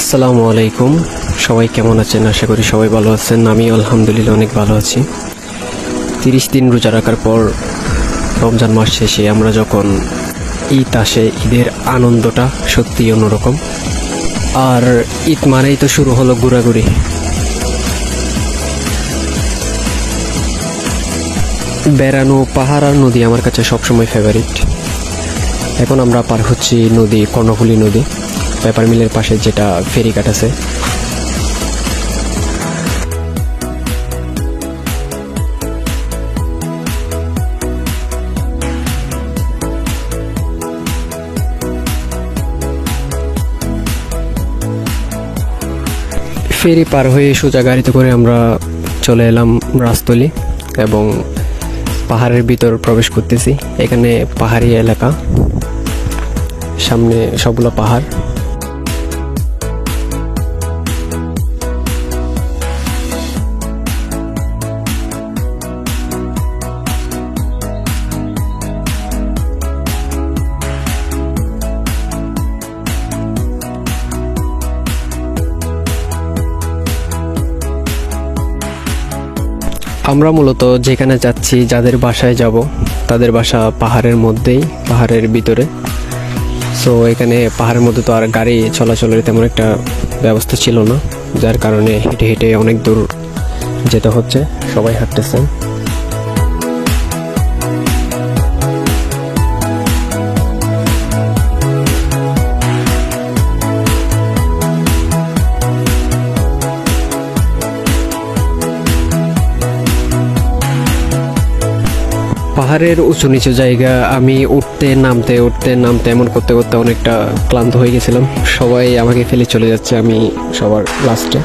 আসসালামু আলাইকুম। সবাই কেমন আছেন? আশা করি সবাই ভালো আছেন। আমি আলহামদুলিল্লাহ অনেক ভালো আছি। তিরিশ দিন রোজা রাখার পর রমজান মাস শেষে আমরা যখন ঈদ আসে, ঈদের আনন্দটা সত্যি অন্যরকম। আর ঈদ মানেই তো শুরু হলো ঘোরাঘুরি। বেড়ানো, পাহাড় আর নদী আমার কাছে সবসময় ফেভারিট এখন আমরা পার হচ্ছি নদী, কর্ণফুলী নদী। পেপার মিলের পাশে যেটা ফেরিঘাট আছে। ফেরি পার হয়ে সোজা গাড়িতে করে আমরা চলে এলাম রাস্তলি এবং পাহাড়ের ভিতর প্রবেশ করতেছি। এখানে পাহাড়ি এলাকা, সামনে সবগুলো পাহাড়। আমরা মূলত যেখানে যাচ্ছি, যাদের বাসায় যাব, তাদের বাসা পাহাড়ের মধ্যেই, পাহাড়ের ভিতরে। সো এখানে পাহাড়ের মধ্যে তো আর গাড়ি চলাচলের তেমন একটা ব্যবস্থা ছিল না, যার কারণে হেঁটে হেঁটে অনেক দূর যেতে হচ্ছে, সবাই হাঁটতেছেন। পাহাড়ের উঁচু নিচু জায়গা, আমি উঠতে, নামতে উঠতে, নামতে, এমন করতে করতে অনেকটা ক্লান্ত হয়ে গেছিলাম। সবাই আমাকে ফেলে চলে যাচ্ছে, আমি সবার লাস্টে